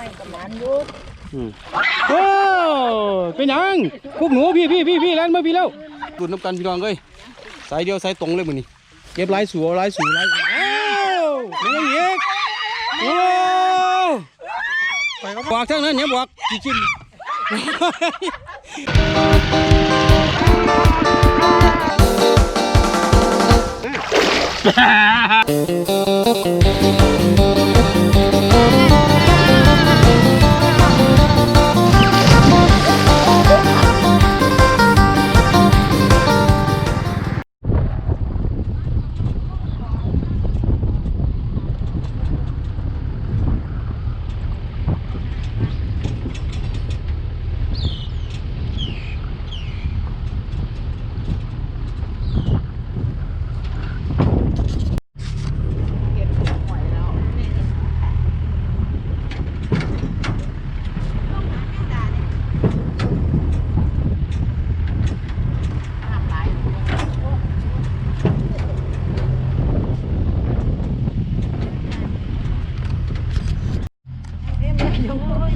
ไม่กำนันอยู่อืมโอ้เป็นยังพวกหนูพี่พี่พี่พี่แล่นมาพี่แล้วดูดน้ำกันพี่น้องเอ้ยสายเดียวสายตรงเลยมือนี่เก็บลายสัวลายสูลายอ้าวมันยังอีกโอ้ไปครับอกทั้งนั้นเนี่ยบอกกี่ชิ้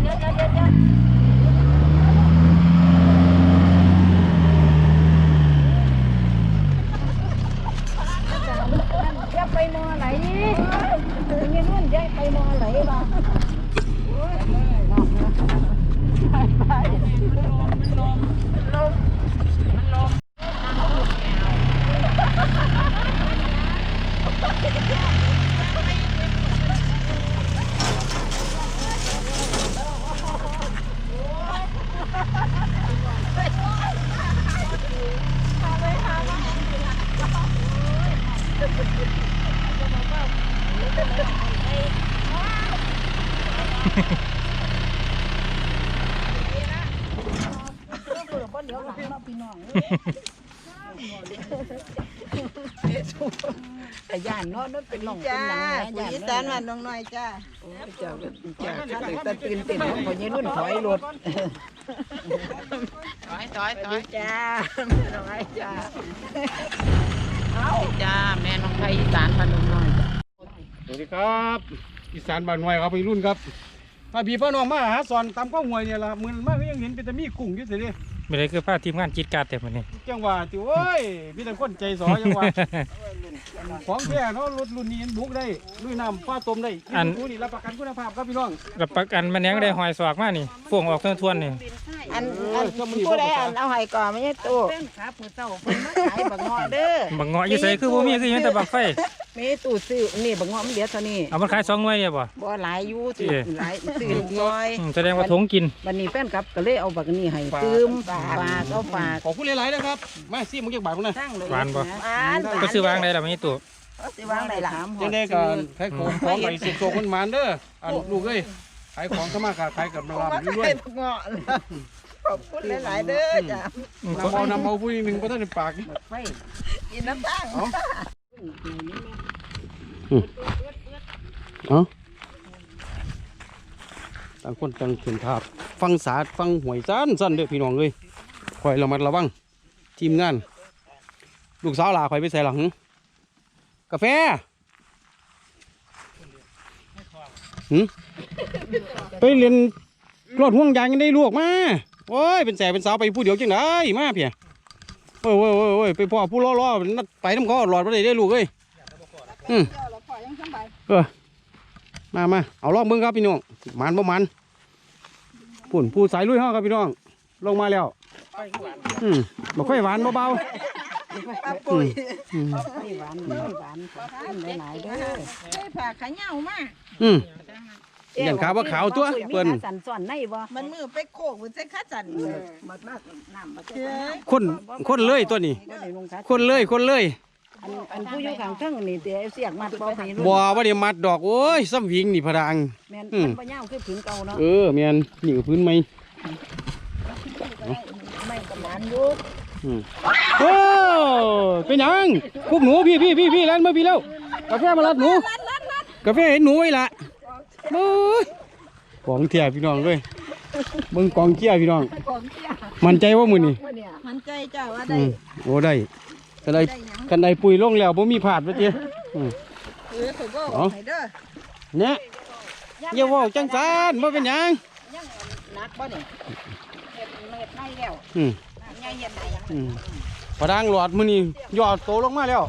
นอย่าไปมอไหลเป็นยังนู่นอย่าไปมอไหลบ้า แต่ย่านเนาะนั่นเป็นหลงเป็นจ้าหลังปุ๋ยอีสานมาน้องน้อยจ้าเจ้าเจ้าข้าเลยตะตื่นเต้นของคนยี่รุ่นถอยรถถอยถอยถอยจ้าน้องไอ้จ้า จ้าแม่น้องไทยอีสานพนมน้อยสวัสดีครับอีสานบ้านหน่วยครับพี่รุ่นครับมาพี่พ่อน้องมาหาสอนตามข้าวหวยเนี่ยละมือมากก็ยังเห็นเป็นแต่มีกุ้งอยู่สิเดิ ไม่ได้คือพาทีมงานจิตการแต่มันนี่จังหวะติโอ้ยพี่แต่คนใจสอจังหวะของแท้เนาะรถรุ่นนี้บุกได้ลุยน้ำฟ้าต้มได้อันนี้รับประกันคุณภาพครับพี่น้องรับประกันมันยังได้หอยสอกมานี่ฟ่วงออกทวนทวนๆนี่อันอันผู้ใดอันเอาไห้ก่อนไม่ใช่ตู้เป็นขาผู้เจ้าเป็นมาขายบักเงาะเด้อบังเงาะอยู่ใส่คือบ่มีคือยังแต่บักไฟ มีตู้ซื้อนี่บักเงาะมันเดียวเท่านี้เอามันขายสองหน่วยเนี่ยบ่ บ่หลายอยู่ซื้อหลายซื้อน้อยอืมแสดงว่าทงกิน วันนี้แฟนครับก็เลยเอาบักนี่ให้ตืมฝากเอาฝากขอบคุณหลายๆนะครับมาสิมึงอยากบาทมึงนะทั้งเลยหวานบ่อ่าน ก็ซื้อวางได้ล่ะมีตู้สิวางได้ล่ะจังได้กันขายของของไปสุกโซคนหมานเด้ออันลูกเอ้ยขายของสมาขาขายกับน้ำมาลำใส่ด้วยเงาะขอบคุณหลาย ๆ เด้อจ้าอืมน้ำเอาน้ำเอาผู้หนึ่งก็ต้องในปาก ไฟ กินน้ำตั้ง เอาต่างคนต่างเข็นทาบฟังสาดฟังหวยสั้นสั้นเด้อพี่น้องเอ้ยคอยระมัดระวัง ทีมงาน ลูกสาวลาคอยไปใส่หลังกาแฟหืไปเรียนรถห่วงยางยังได้ลวกมาโอ้ยเป็นแสบเป็นสาวไปผู้เดียวจังได้มาเพีย โอ้ยโอ้ยโอ้ยโอ้ยไปพ่อผู้ล้อล้อนัดไปน้ำเขาหลอดไปได้ได้ลูกเอ้ยอืมเออมามาเอาลองเบิ้งครับพี่น้องมันบ่มันปุ่นผู้สายลุยห้อครับพี่น้องลงมาแล้วอืมบ่ค่อยหวานเบาๆป้าปุ๋ยอืมไม่หวานไม่หวานขอบคุณหลายๆเด้อใส่ผักขะเหย้ามาอืม อย่างขาวว่าขาวตัวมีเพิ่นขาสันส่วนในบ่มันมือไปโคกมันใส่ข้าจันบัดมากน้ำบัดเจ้ยคนคนเลยตัวนี้บ่ได้ลงขาคนเลยคนเลยอันอันผู้อยู่ข้างเทิงนี่เดี๋ยวเสียกมัดบ่ให้รุ่นบัวว่าเดี๋ยวมัดดอกโอ้ยซ้ำวิงนี่พะดังแม่นอืมมันบ่ยาวคือถึงเก่าเนาะเออแมนนี่ก็พื้นไหมไม่กำนันอยู่อืมโอ้เป็นหยังพวกหนูพี่พี่พี่พี่แล่นมาพี่แล้วกาแฟมาลัดหนูกาแฟเห็นหนูไว้ละ โอ้ยของเทียพี่น้องเลยมึงกองเทียพี่น้องมันใจว่ามือนี่มันใจเจ้าว่าอืได้มโอ้ได้กันไดได้หยังกันไดปุยลงแล้วบ่มีผาดไปเจ้อืม เออเขาก็เอา ให้เด้อเนี่ยอย่าเว่าจังซานบ่เป็นหยังยังนักบ่นี่เฮ็ดเฮ็ดไม่แล้วอืม ใหญ่เฮ็ดไหนยังอืม ปลาดางหลอดมื้อนี้ยอดโตลงมาแล้ว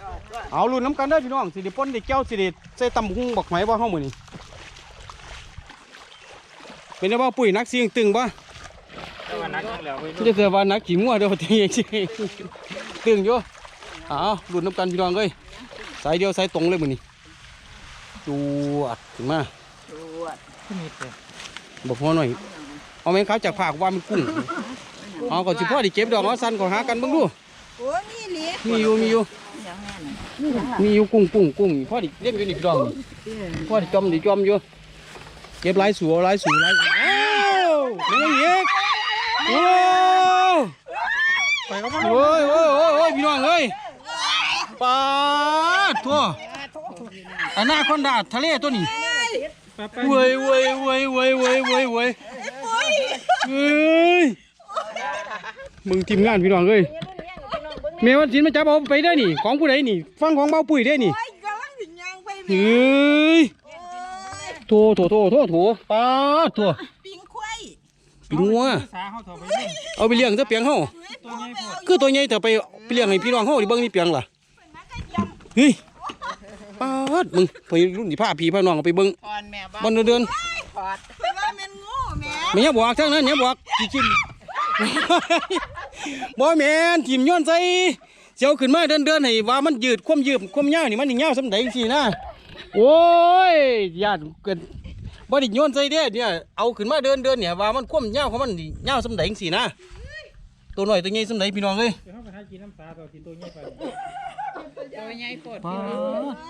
ยอดด้วยเอาลุ้นน้ำกันเด้อพี่น้องสิได้ป่นได้แก้วสิได้ใส่ตำหุงบักไหมบ่เฮามื้อนี้ เป็นได้บ่ปุ๋ยนักเสียงตึงบ่แต่ว่านักแล้วเว้ยจะเสือว่านักขี่งัวเด้อทีจริงตึงอยู่เอาลุ้นน้ำกันพี่น้องเอ้ยสายเดียวสายตรงเลยมื้อนี้จวดขึ้นมาตรวจขึ้นนิดเดียวบอกพ่อหน่อยเอาแมงเขาจากผากว่ามันกุ้งเอาก่อนสิพ่อได้เก็บดอกเอาสั้นก่อนหากันเบิ่งดูโอ้มีหลีมีอยู่มีอยู่อย่างนั้นมีอยู่กุ้งกุ้งกุ้งพ่อดิเลี้ยงอยู่นี่พี่น้องพ่อดิจอมดิจอมอยู่ เก็บหลายสัวหลายสูหลายอ้าวมันยังอีกโอ้ไปก็มาโอ้ยโอ้ยโอ้ยโอ้ยพี่น้องเอ้ยปลาทั่วอันหน้าคอนดาทะเลตัวนี้เว้ยเว้ยเว้ยเว้ยเว้ยเว้ยเว้ยเฮ้ยมึงทีมงานพี่น้องเอ้ยเมวันศิลป์มาจับเอาไปได้นี่ ของผู้ใดนี่ ฟังของเบาปุ๋ยได้นี่เฮ้ย โถโถโถโถโถปลาตัวปิงควายปิงงัวสาเขาถอไปนี่เอาไปเลี้ยงซะเปียงเฮาตัวใหญ่พอคือตัวใหญ่แต่ไปไปเลี้ยงให้พี่น้องเฮาดิเบิ่งนี่เปียงล่ะเฮ้ยปาดมึงไปรุ่นสิพาพี่พาน้องเอาไปเบิ่งพรแม่บ้าบ่เดินพอดไปว่าแม่นงูแม่ๆแม่อย่าบอกทั้งนั้นอย่าบอกสิกินบ่แม่นทิ่มย้อนใส่เสียวขึ้นมาเดินๆให้ว่ามันยืดความยืดความยาวนี่มันนี่ยาวสำใดจังซี่นะ โอ้ยญาติเกินบ่ได้โยนใส่เด้เนี่ยเอาขึ้นมาเดินๆเนี่ยว่ามันความยาวของมันนี่ยาวสำใดจังซี่นะตัวน้อยตัวใหญ่สำใดพี่น้องเอ้ยเดี๋ยวเขาไปหากินน้ำสาตัวที่ตัวใหญ่ไปตัวใหญ่ปวดปา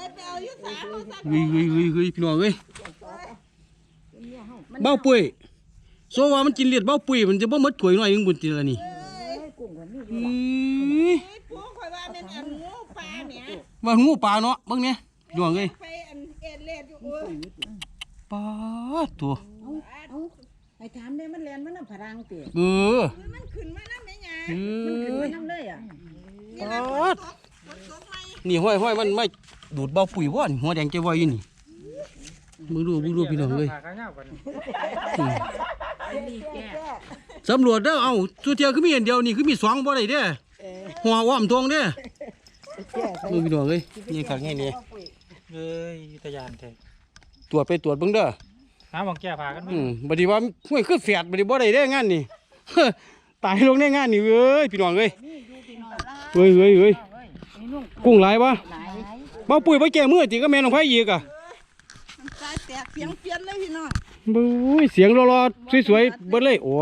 ดไปเอาอยู่สาเขาซะเฮ้ยเฮ้ยเฮ้ยเฮ้ยพี่น้องเอ้ยเบ้าปุ้ยโซว่ามันกินเลือดเบ้าปุ้ยมันจะบ่หมดถ้วยหน่อยนึงบุญติละนี่เฮ้ยพวกข่อยว่าแม่นอันงูปลาแม่ว่างูปลาเนาะเบิ่งเนี่ย พี่น้องเอ้ยไปอันเอ็ดเล็ดอยู่โอ้ยปาดตัวไอ้ถามได้มันแลนมันน้ำพรังเตี๋ยเออมันขึ้นมาแล้วแม่หยังเอ้ยน้ำเลยอะนี่ล่ะฝนตกฝนตกไหมนี่ห้อยห้อยมันไม่ดูดเบ้าปุ๋ยว่อนหัวแดงเจ้าไว้อยู่นี่มึงดูมึงดูพี่น้องเลยขาข้างยาวกันสำรวจเด้อเอาสุเทียคือมีอันเดียวนี่คือมีสองบ่ได้เด้อหัวอ้อมทวงเด้อมึงพี่น้องเลยนี่ขังไงนี่ เอ้ยตะยานแท้ตรวจไปตรวจเบิ่งเด้อหาบังแก้พากันอืมบัดนี้ว่าห้วยคือแฝดบัดนี้บ่ได้เด้องานนี่ ตายลงในงานนี่เอ้ยพี่น้องเอ้ยเฮ้ยเฮ้ยเฮ้ยกุ้งหลายปะบ่ปุ๋ยบ่แก้มือติก็แม่น้องไผอีกอะน้ำตาแตกเสียงเปลี่ยนเลยพี่น้องบุ้ยเสียงรอๆสวยๆเบิดเลยโอ้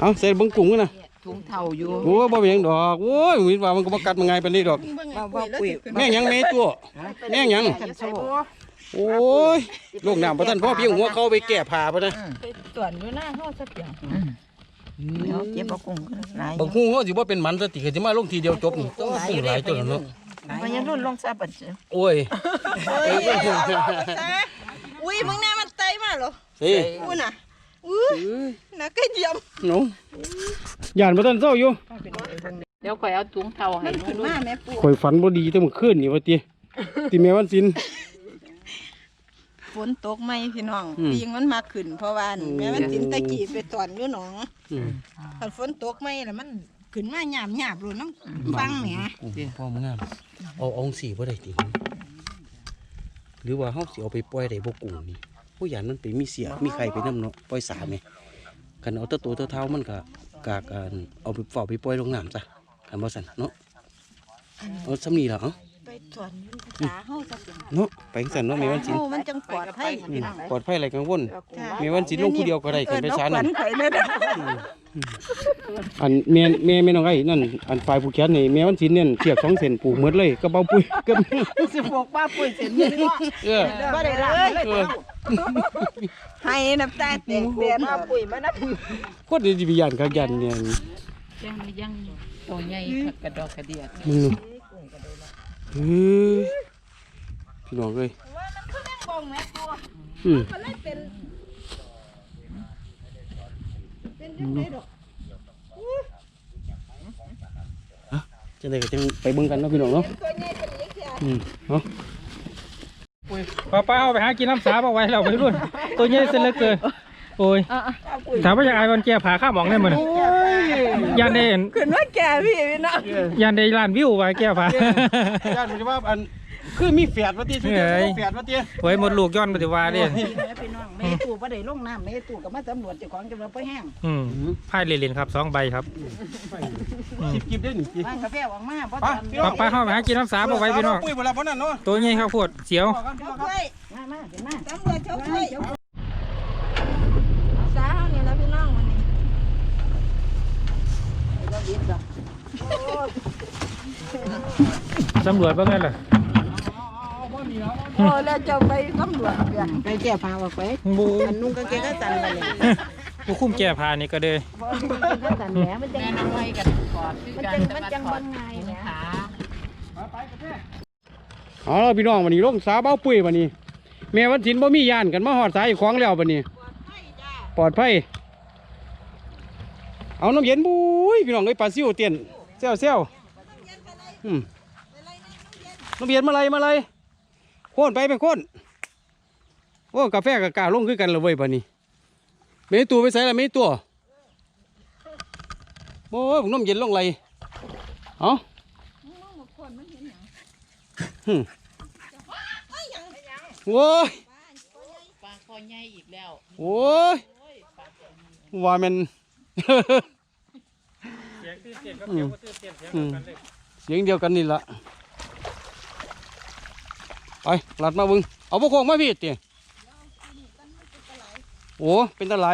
เอาใส่เบิ่งกุ้งกันนะ ถุงเท่าอยู่โอ้บ่เป็นหยังดอกโอ้ยมีว่ามันก็บ่กัดมันง่ายปานนี้ดอกว่าว่าปุ๋ยแม่งหยังแม่ตัว แม่งหยังกันโซ่โอ้ยลงน้ำบ่ทันพ่อเพียงหัวเขาไปแก้ผ้าปะนะไปตรวจอยู่หน้าห้องสักอย่างเดี๋ยวเก็บเอากุ้งขึ้นหลายบางฮู้เขาสิบ่เป็นมันซะติก็สิมาลงทีเดียวจบนี่ต้องกุ้งหลายตัวเนาะมันยังรุ่นลงซาบัดเจ้โอ้ยอุ้ยมึงแน่มันไตมาเหรอสิอุ้ยน่ะ อุ้ยน่ะก็เยี่ยมหนูย่านบ่ทันเศร้าอยู่เดี๋ยวข่อยเอาถุงเท่าให้ขึ้นมาแม่ปู่ข่อยฝันบ่ดีแต่เมื่อคืนนี่ว่าติติแม่วันศิลฝนตกไหมพี่น้องอืมปิงมันมาขึ้นเพราะว่าแม่มันสินตะกี้ไปตอนอยู่หนองอืมคันฝนตกไหมแล้วมันขึ้นมาหยาบหยาบๆเลยน้ำฟังแหมกุ้งพ่อมึงงามเอาเอาสีบ่ได้ติหรือว่าเฮาสิเอาไปปล่อยได้บ่กุ้งนี่ ผู้หยานมันไปมีเสียมีไข่ไปนํเนาะปล่อยสาแม่กันเอาแตะตัวแตะเท้ามันก็กากอันเอาไปเฝ้าไปปล่อยลงน้ำซะคันบ่ซั่นเนาะเอาซำนี้ล่ะเอ้าไปตอนอยืนภาษาเฮาจะเป็นเนาะไปจังซั่นเนาะแม่วันศิลเฮามันจังปลอดภัยอืมปลอดภัยอะไรกังวลแม่วันศิลลงผู้เดียวก็ได้กันไปศาลเอิ้นั่นนเอาขวัญข่อยเลยเด้ออันแม่แม่แม่น้องไอ้นั่นอันฝ่ายผู้แขนนี่แม่วันศิลเนี่ยเสียบสองเส้นปลูกหมดเลยกระเป๋าปุ้ยกับสิบอกป้าปุ้ยเสร็จนี่เออบ่ได้ละเลยเออให้น้ำตาแตกแดนป้าปุ้ยมานับโคตรดีวิญญาณขยันเนี่ยยังยังตัวใหญ่กระดอกกระเดียดมึงดูเฮ้ย พี่น้องเอ้ยว่ามันคือแม่งบ่งแม่ตัวอืมมันเลยเป็นเป็นจังไดดอกจังไดก็จังไปเบิ่งกันเนาะพี่น้องเนาะตัวใหญ่เป็นเล็กแค่อืมเนาะป้าป้าเอาไปหากินน้ำสาเอาไว้เราไปรุ่นตัวใหญ่เสียเหลือเกิน โอ้ยถามว่าอยากอายวันแก่ผาข้ามหมองได้มั้ยยันได้เห็นขึ้นว่าแก่พี่พี่น้องยันได้ล้านวิวไว้แก่ผาญาติมันจะว่าอันคือมีแฝดว่าติสุดเอ้ยแฝดว่าติโอ้ยหมดลูกย้อนปฏิวาเดิพี่น้องไม่ตู่บ่ได้ลงน้ำไม่ตู่ก็มาสำรวจเจ้าของจะมาไปแห้งอืมพายเลนๆครับสองใบครับกิบกิบได้หนึ่งกิบบ้านกาแฟออกมาเพราะไปตอนพี่น้ป้าป้าเข้าไปหากินน้ำสาเอาไว้พี่น้องปุ้ยหมดแล้วเพราะนั่นเนาะตัวใหญ่ครับพวดเสียวมามาเห็นมาสำรวจเจ้าช่วย สาวนี่แล้วพี่น้องวันนี้ สำรวจบ้างไงล่ะโอ้แล้วเจ้าไปตำรวจเดือนไปแก้ผ้าออกไปบูอันนุ่งกางเกงก็สั่นไปเลยบูคุ้มแก่พานี่ก็เด้ก็สั่นแหมมันจะมันมันจังมันจังบางไงเนี่ยเอาล่ะพี่น้องวันนี้ลงสาเบ้าปุ้ยวันนี้แม่วันถินบ่มียานกันมาหอดสายของแล้ววันนี้ ปลอดภัย เอาน้ำเย็นบุ้ยพี่น้องเอ้ยปลาซิวเตียนเซลเซลอืมน้ำเย็นมาเลยมาเลยโค่นไปไปโค่นโอ้กาแฟกับกาลงคือกันเลยเว้ยปะนี้ไม่ได้ตัวไปใส่ละไม่ได้ตัวโอ้ยผมน้ำเย็นลงไรเอาหึโอ้ยปลาคอใหญ่อีกแล้วโอ้ยว่ามัน เสียงตื่นเต้นครับเสียงบ่ตื่นเต้นเสียงเดียวกันเลยเสียงเดียวกันนี่ละไปหลัดมาบึงเอาพวกโคงมาพี่เตี๋ยโอ้เป็นตะไหล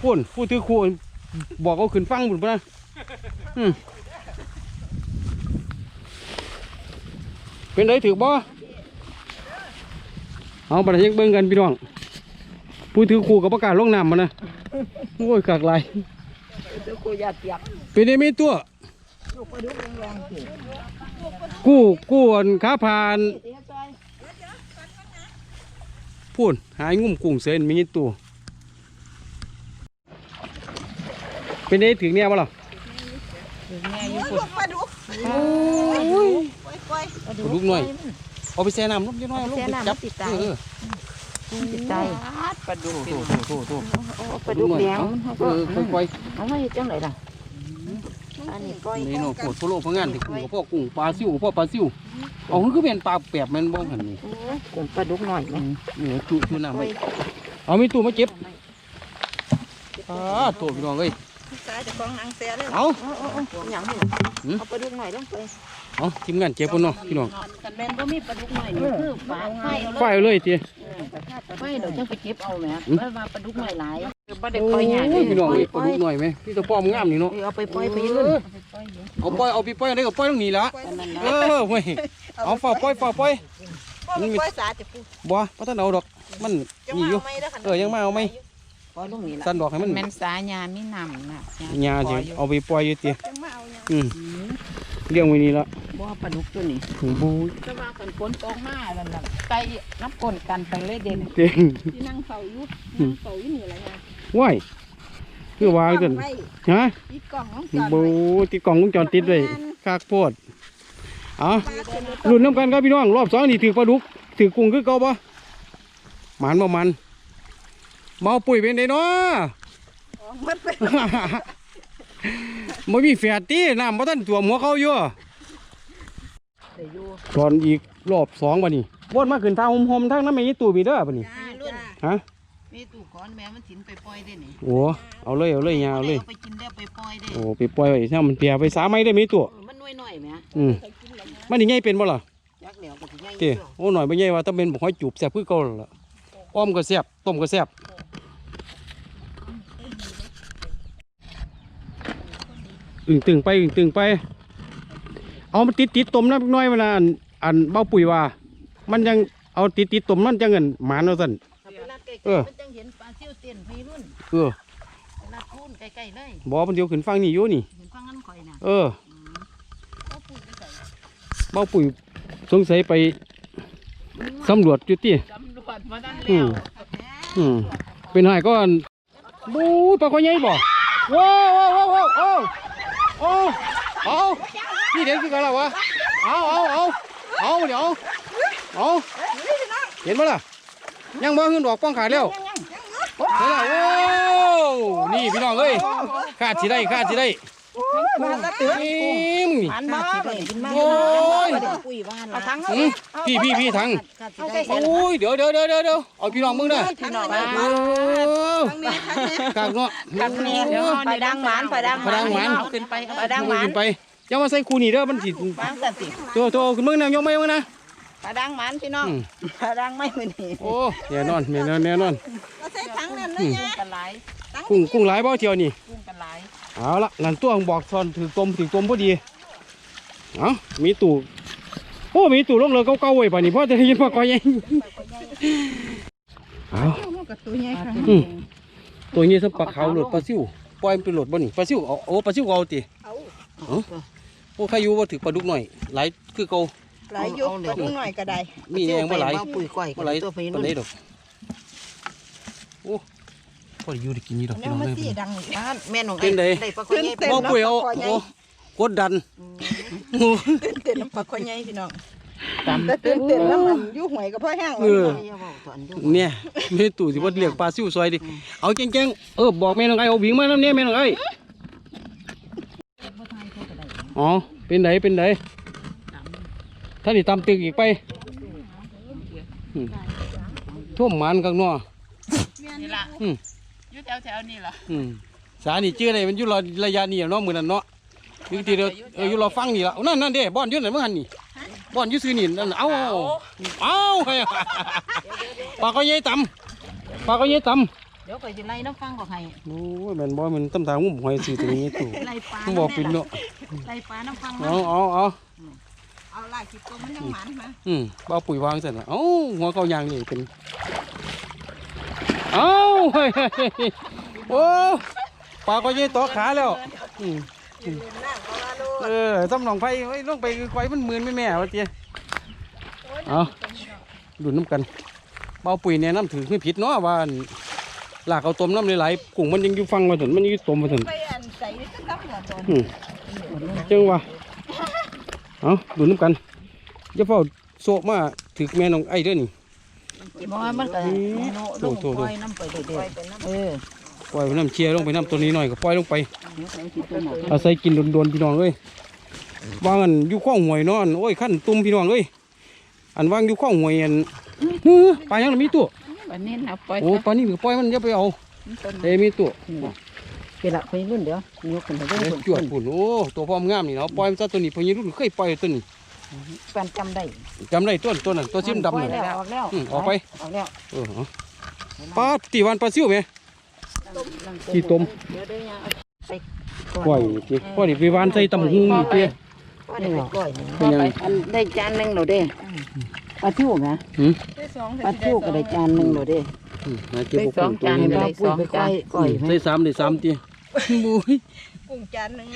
พูนผู้ถือคู่บอกเอาขึ้นฟังบุญปะนะเป็นไรถือบ่เอาบัดนี้เบิ่งกันพี่น้อง ผู้ถือคู่กับประกล้าศลงน้ำมานะโอ้ยกากไหลายเจ้ากูยาเปียกเป็นได้มีตัว ลูกปลาดุกแรงๆสิกู้กู้อันค้าผ่านเสียซอยพูดหายงุ่มกุ้งเส้นมีตัวเป็นได้ถึงเนี่ยบ่ล่ะแม่อยู่พุ่นปลาดุกลูกหน่อยเอาไปแช่น้ำลูกน้อยลูกไปจับเออ ติดใจปลาดุกโถโถโถปลาดุกแดงเออค่อยเอามาเฮ็ดจังไดล่ะอันนี้ปล่อยๆนี่เนาะโคตรโฟโลพงานที่กุ้งกับพ่อกุ้งปลาซิวกับพ่อปลาซิวเอาคือเป็นปลาแปบแมันบ้องหันนี่โอ้ยกลุ่มปลาดุกหน่อยไหมนี่จุจุน้ำไว้เอามีตู้มาเก็บอ่าตัวพี่น้องเอ้ย สายจะของนางเสียเลยเอาโอ้โอ้โอ้อย่างนี้หืมเอาปลาดุกหน่อยลงไปเอาทีมงานเก็บพุ่นเนาะพี่น้องกันแม่นบ่มีปลาดุกหน่อยนี่คือปลาไฟเอาไฟเอาเลยทีไฟเดี๋ยวจังไปเก็บเอาแหมหืมเพราะว่าปลาดุกหน่อยหลายบ่ได้โอ้ปล่อยหยังยพี่น้องเอ้ยปลาดุกหน่อยไหมพี่ตะป้อมงามนี่เนาะเอาไปปล่อยไปยืนเอาปล่อยเอาพี่ปล่อยอะไรก็ปล่อยตรงนี้ละอันนั้นเอนะอเว้ยเอาฝ่าปล่อยฝ่าปล่อยมันปล่อยสาจะปูบ่บ่ทันเอาดอกมันนี่อยู่เออยังมาเอาไหม ปล่อยลงนี่ล่ะสั่นดอกให้มันแม่นสายามีน้ำน่ะหญ้าสิเอาไปปล่อยอยู่ติจังมาเอาเนี่ยอืมเลี้ยงไว้นี่ละบ่ปลาดุกตัวนี้ถึงบูแต่ว่าคันฝนตกมาแล้วน่ะไก่น้ำก้นกันไปเลยเด่นเต็งที่นั่งเฝ้าอยู่นั่งเฝ้าอยู่นี่แหละไงว้ายคือวางซั่นไว้ฮะติดกล่องของจอดบูไว้ติดกล่องวงจรปิดไว้คากโพดเอาลุ้นน้ำกันครับพี่น้องรอบสองนี่ถือปลาดุกถือกุ้งคือเก่าบ่หมันบ่มัน เมาปุ๋ยเป็นไดเนาะมันเป็นไม่มีแฝดตีน้ำบ่ทันตัวมหัวเขาอยู่แต่อยู่ตอนอีกรอบสองบัดนี้วนมาขึ้นทางหมๆทางน้ำไม่ตู้มีเด้อบัดนี้มีรุ่นฮะมีตู้ก้อนแม่มันถินไปปล่อยได้นี่โอ้เอาเลยเอาเลยยาวเลยเอาไปกินได้ไปปล่อยได้โอ้ไปปล่อยไว้ถ้ามันเปียไปสาไม้ได้ไหมตัวเออมันน้อยๆแหม่อืมมันนี่ใหญ่เป็นบ่ล่ะยักษ์เหลียวก็สิใหญ่อเต้ยู่โอ้หน่อยบ่ใหญ่ว่าต้องเป็นบ่ห้อยจูบแซ่บคือเก่าแล้วล่ะอ้อมก็แซ่บต้มก็แซ่บ อึ่งตึงไปอึ่งตึงไป เอามาติดติดๆต้มน้ำน้อยเวลาอันอันเบ้าปุ๋ยว่า มันยังเอาติดติดๆต้มมันจังเงินหมานเอาสั่นถ้าไปรัดใกล้เออ ๆมันจังเห็นปลาซิวเต้นพี่รุ่นเออไปรัดพูนใกล้ๆเลยบ่มันเดี๋ยวขึ้นฟังนี่อยู่นี่ เห็นฟังงั้นข่อยน่ะเออเบ้าปุ๋ยสงสัยไปสำรวจจุดที่ตำรวจมานั่นอืแล้วมอืมเป็นไห้ก็อันบูปลาคอใหญ่บ่ว้าวว้าวว้าวว้าว โอ้เอานี่เด็กคือกันแล้ววะเอาเอาเอาเอาเดี๋ยวเอาเห็นไหมล่ะยังบ่ขึ้นดอกป้องขาดแล้วเฮ้ยโอ้นี่พี่น้องเอ้ยขาดสิได้ขาดสิได้ มาละเตือนนี่มึงนี่มันมากินมาโอ้ยปุยบ้านเอาทั้งอืมพี่พี่พี่ทังเอาใส่โอ้ยเดี๋ยวเดี๋ยวเดี๋ยวเดี๋ยวเดี๋ยวเอาพี่น้องมึงเด้อพี่น้องโอ้กากเนาะกันนี่เดี๋ยวไปดังหมานไปดังขึ้นไปไปดังหมานขึ้นไปอย่ามาใส่คูนี่เด้อมันสิบางสันติโตโตขึ้นมึงนะยกไม่มึงนะไปดังหมานพี่น้องอืมไปดังไม่มือนี่โอ้แน่นอนแน่นอนแน่นอนเอาใส่ถังนั่นเลยเนี่ยกันหลายกุ้งกุ้งหลายบ่เที่ยวนี่กุ้งกันหลาย เอาละนั่นตัวของบอกซอนถือตมถือตมพอดีเอามีตู่โอ้มีตู่ลงเลยเก่าๆไว้ป่านนี้พ่อจะได้ยินว่าก้อยยังเอากับตัวใหญ่ค่ะอืมตัวนี้สัปลาขาวหลุดปลาซิวปล่อยมันไปหลุดบ่นี่ปลาซิวเอาโอ้ปลาซิวเอาติโอ้ใครอยู่ว่าถือปลาดุกหน่อยหลายคือเก่าหลายยุบก็ดูหน่อยก็ได้มีแยงบ่หลายปุ๋ยก้อยบ่หลายตัวพี่ปนุ่ลานไหนเนี่ดอกโอ้ พอได้อยู่ได้กินนี่ดอกพี่ยน้องมาเลยสีดังอีกบ้านแม่น้องเป็นไดได้ปลาข้อยใหญ่บ่ป่วยเอาโอ้กดดันโอ้ตื่นเต้นน้ำปลาข้อยใหญ่พี่น้องแต่ตื่นเต้นแล้วมันอยู่หวยกับพ่อแห้งเออเนี่ยแม่ตู่สิว่าเลี้ยงปลาซิวซอยดิเอาเก่งๆเออบอกแม่น้องไอ้เอาวิ่งมาแล้วเนี่ยแม่น้องไอ้อ๋อเป็นไหนเป็นไหนท่านนี่ตำตึกอีกไปอืมท่วมหมันกันเนาะนี่ล่ะ อืมอยู่แถวแถวนี่ล่ะอืมสานี่ชื่ออะไรมันอยู่รอระยะนี้อะเนาะมือนั้นเนาะอยู่ที่เดียวเอออยู่รอฟังนี่ละนั่นนั่นเด้บ่อนอยู่ไหนเมื่อหันนี่บ่อนอยู่ซื้อนี่นั่นเอาเอาเอาเฮ้ยปลาก็ยัยตำปลาก็ยัยตำเดี๋ยวก็จะไล่น้ำฟังของใครโอ้ยแม่นบ่มันตำทางงุ่มหอยสื่อตรงนี้ตู่ไล่ปลาต้องบอกปินเนาะไล่ปลาน้ำฟังเอาเอาเอาเอาไล่ขี้ตัวมันยังหมันมาอืมบ่เอาปุ๋ยวางเสร็จแล้วเอ้าหัวเกายางนี่เป็น เอ้าเฮ้ยโอ้ปลาก็ยัยต่อขาแล้วอืมเออตำหนองไฟเฮ้ยลงไปไฟมันหมื่นไม่แม่วะเตี้ยเอาดูน้ำกันเบาปุ๋ยเนี่ยน้ำถือไม่ผิดเนาะว่าหลากเอาต้มน้ำหลายๆกุ้งมันยังอยู่ฟังมาถึงมันยังอยู่ต้มมาถึงไปอันใส่นี่ก็กับหัวตัวอืมจังวะเอาดูน้ำกันอย่าเฝ้าโซมาถือแม่น้องไอ้เด้อนี่ บ่มันก็โถ่โถ่โถ่น้ำไปเด็ดๆเออปล่อยไปน้ำเชียร์ลงไปน้ำตัวนี้หน่อยก็ปล่อยลงไปอาศัยกินโดนๆพี่น้องเอ้ยว่างอันอยู่ข้องหวยเนาะอันโอ้ยขั้นตุ่มพี่น้องเอ้ยอันวางอยู่ข้องหวยอันเฮ้อปลายังมีตัววันนี้นะปล่อยโอ้ปลานี่ก็ปล่อยมันอย่าไปเอาเอ้มีตัวเวลาไปรุ่นเดี๋ยวยกขึ้นไปเรื่เอ้อยจวดปุ่นโอ้ตัวพร้อมงามนี่เนาะปล่อยมันซะตัวนี้พอยี่รุ่นเคยปล่อยตัวนี้ แฟนจำได้จำได้ตัวตัวนั้นตัวซิมดำปล่อยน่ะแล้วออกแล้วอืมออกไปออกแล้วเออเอาปลาตีวันปลาซิวไหมที่ต้มเดี๋ยวเดี๋ยวไปปล่อยจีปล่อยไปวานใส่ตำหุงนี่เตี้ยปล่อยไปปล่อยเป็นยังไงอันได้จานหนึ่งเหรอเด้ปลาทูนะหืมปลาทูก็ได้จานหนึ่งเหรอเด้อืมน่าเจ็บได้บ่สองจานกุ้ได้สองจานก่อยใส่สามได้สามเตี้ย บุ้ยกุ้งจานหนึ่ง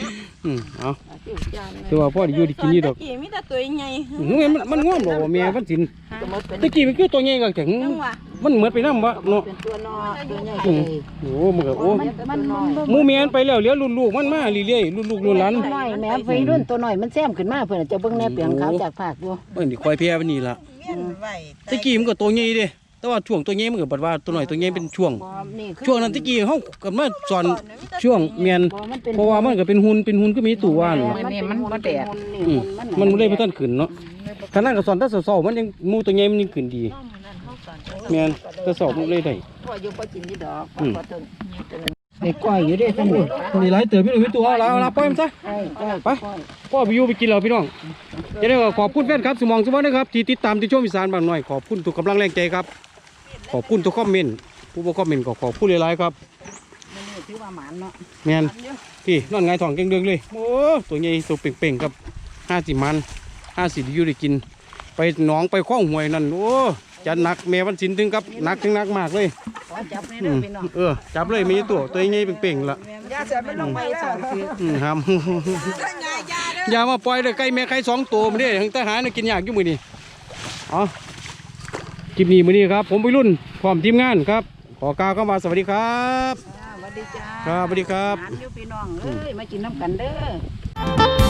อืมเอาจิ้วจานหนึ่งแต่ว่าพ่อได้อยู่ได้กินนี่ดอกกี้มีแต่ตัวใหญ่อืมมันมันง่วงบ่ว่าแม่มันสินก็หมดเป็นตะกี้มันคือตัวใหญ่ก็แข็งจังหวะมันเหมือนไปน้ำวะเนาะเป็นตัวนอตัวใหญ่อืมโอ้มันก็โอ้มันมันน้อยหมูแม่นไปแล้วเหลี้ยวลูกๆมันมาเรื่อยๆลูกๆลูกหลานน้อยแม่ไปรุ่นตัวน้อยมันแซมขึ้นมาเพื่อนจะเบิ่งแน่เปียงขาวจากภาคอยู่เอ้ยนี่ควายแพ้มันนี่ล่ะตะกี้มันก็ตัวใหญ่เด้ แต่ว่าช่วงตัวใหญ่มันก็บัดว่าตัวน้อยตัวใหญ่เป็นช่วง ช่วงนั้นตะกี้เฮาก็มาสอนช่วงแม่นเพราะว่ามันก็เป็นหุ่นเป็นหุ่นก็มีตู่ว่านล่ะนี่มันบ่แดดอืมมันบ่ได้บ่ทันขึ้นเนาะถ้านั่นก็สอนแต่เช้าๆมันยังหมูตัวใหญ่มันยังขึ้นดีแม่นแต่เช้ามันเลยได้พ่ออยู่บ่กินที่ดอกอืมพ่อต้นไอ้ก้อยอยู่ด้วยทั้งหมดนี่หลายเติบพี่น้องมีตัวเอาละเอาละปล่อยมันซะไอ้ก้อยไปพ่อไปอยู่ไปกินแล้วพี่น้องจะได้ว่าขอบคุณแฟนครับสมองสมองนะครับที่ติดตามที่ชมอีสานบางหน่อยขอบคุณทุกกำลังแรงใจครับข อบคุณทุกคอมเมนต์ผู้บ่คอมเมนต์ก็ขอบคุณหลายๆครับมันนี่ถือว่าหมานเนาะแม่นพี่นอนไงายท้องเก่งเดืองเลยโอ้ตัวใหญ่ตัวเป่งๆครับห้าสิมันห้าสิอยู่ได้กิน ไปหนองไปคล้องห้วยนั่นโอ้จะหนักแม่วันสินถึงครับหนักถึงหนักมากเลยขอจับนี่อืเด้อมพี่น้องเออจับเลยมีตัวตัวใหญ่เป่งๆละยาเสร็จมันลงไปสอนคืออืมครับ อย่ามาปล่อยเลยไก่แม่ไก่สองตัวมันเนี่ยทั้งทหารน่ะกินยากอยู่มือนี่อ๋อ คลิปนี้มือนี้ครับ ผมไปรุ่นพร้อมทีมงานครับ ขอกล่าวคำว่าสวัสดีครับสวัสดีจ้าครับสวัสดีครับหมานอยู่พี่น้องเอ้ยมากินน้ำกันเด้อ